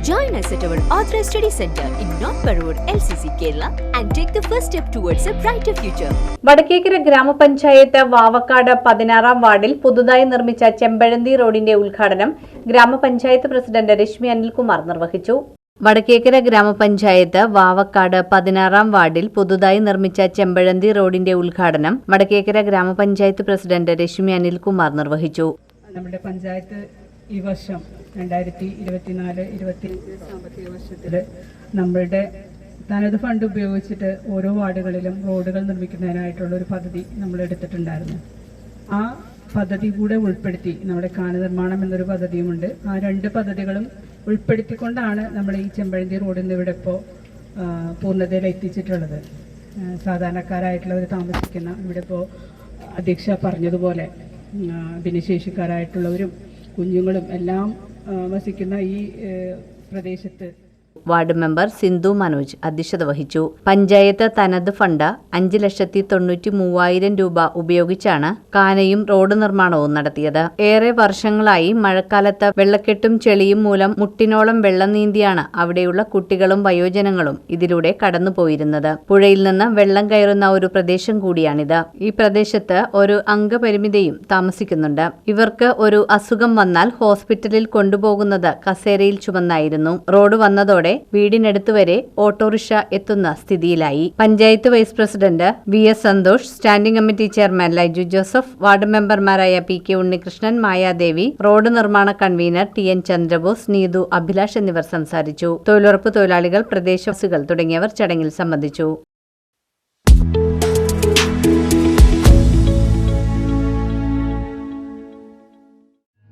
Join us at our Authorized Study Center in North Parur, LCC, Kerala, and take the first step towards a brighter future. Vadakkekara ഗ്രാമപഞ്ചായത്ത് വാവക്കാട് പതിനാറാം വാർഡിൽ പുതുതായി നിർമ്മിച്ച ചെമ്പഴന്തി റോഡിന്റെ ഉദ്ഘാടനം ഗ്രാമപഞ്ചായത്ത് പ്രസിഡന്റ് രശ്മി അനിൽകുമാർ നിർവഹിച്ചു വടക്കേക്കര ഗ്രാമപഞ്ചായത്ത് വാവക്കാട് പതിനാറാം വാർഡിൽ പുതുതായി നിർമ്മിച്ച ചെമ്പഴന്തി റോഡിന്റെ ഉദ്ഘാടനം വടക്കേക്കര ഗ്രാമപഞ്ചായത്ത് പ്രസിഡന്റ് രശ്മി അനിൽകുമാർ നിർവഹിച്ചു നമ്മുടെ പഞ്ചായത്ത് ഈ വർഷം രണ്ടായിരത്തി ഇരുപത്തിനാല് ഇരുപത്തിയഞ്ച് സാമ്പത്തിക വർഷത്തിൽ നമ്മളുടെ തനത് ഫണ്ട് ഉപയോഗിച്ചിട്ട് ഓരോ വാർഡുകളിലും റോഡുകൾ നിർമ്മിക്കുന്നതിനായിട്ടുള്ള ഒരു പദ്ധതി നമ്മൾ എടുത്തിട്ടുണ്ടായിരുന്നു. ആ പദ്ധതി കൂടെ ഉൾപ്പെടുത്തി നമ്മുടെ നിർമ്മാണം എന്നൊരു പദ്ധതിയുമുണ്ട്. ആ രണ്ട് പദ്ധതികളും ഉൾപ്പെടുത്തിക്കൊണ്ടാണ് നമ്മൾ ഈ ചെമ്പഴന്തി റോഡിൽ ഇവിടെ ഇപ്പോൾ പൂർണതയിൽ എത്തിച്ചിട്ടുള്ളത്. സാധാരണക്കാരായിട്ടുള്ളവർ താമസിക്കുന്ന ഇവിടെ ഇപ്പോൾ അധ്യക്ഷ പറഞ്ഞതുപോലെ ഭിന്നശേഷിക്കാരായിട്ടുള്ളവരും കുഞ്ഞുങ്ങളും എല്ലാം വസിക്കുന്ന ഈ പ്രദേശത്ത് വാർഡ് മെമ്പർ സിന്ധു മനോജ് അധ്യക്ഷത വഹിച്ചു. പഞ്ചായത്ത് തനത് ഫണ്ട് അഞ്ച് ലക്ഷത്തി തൊണ്ണൂറ്റി മൂവായിരം രൂപ ഉപയോഗിച്ചാണ് കാനയും റോഡ് നിർമ്മാണവും നടത്തിയത്. ഏറെ വർഷങ്ങളായി മഴക്കാലത്ത് വെള്ളക്കെട്ടും ചെളിയും മൂലം മുട്ടിനോളം വെള്ളം നീന്തിയാണ് അവിടെയുള്ള കുട്ടികളും വയോജനങ്ങളും ഇതിലൂടെ കടന്നുപോയിരുന്നത്. പുഴയിൽ നിന്ന് വെള്ളം കയറുന്ന ഒരു പ്രദേശം കൂടിയാണിത്. ഈ പ്രദേശത്ത് ഒരു അംഗപരിമിതയും താമസിക്കുന്നുണ്ട്. ഇവർക്ക് ഒരു അസുഖം വന്നാൽ ഹോസ്പിറ്റലിൽ കൊണ്ടുപോകുന്നത് കസേരയിൽ ചുമന്നായിരുന്നു. റോഡ് വന്നതോടെ വീടിനടുത്ത് വരെ ഓട്ടോറിക്ഷ എത്തുന്ന സ്ഥിതിയിലായി. Panchayat vice president V S Santhosh standing committee chairman Laiju Joseph ward മെമ്പർമാരായ P K Unnikrishnan Mayadevi road നിർമ്മാണ convener T N Chandrabose Neethu Abhilash എന്നിവർ സംസാരിച്ചു. തൊഴിലുറപ്പ് തൊഴിലാളികൾ പ്രദേശവാസികൾ തുടങ്ങിയവർ ചടങ്ങിൽ സംബന്ധിച്ചു.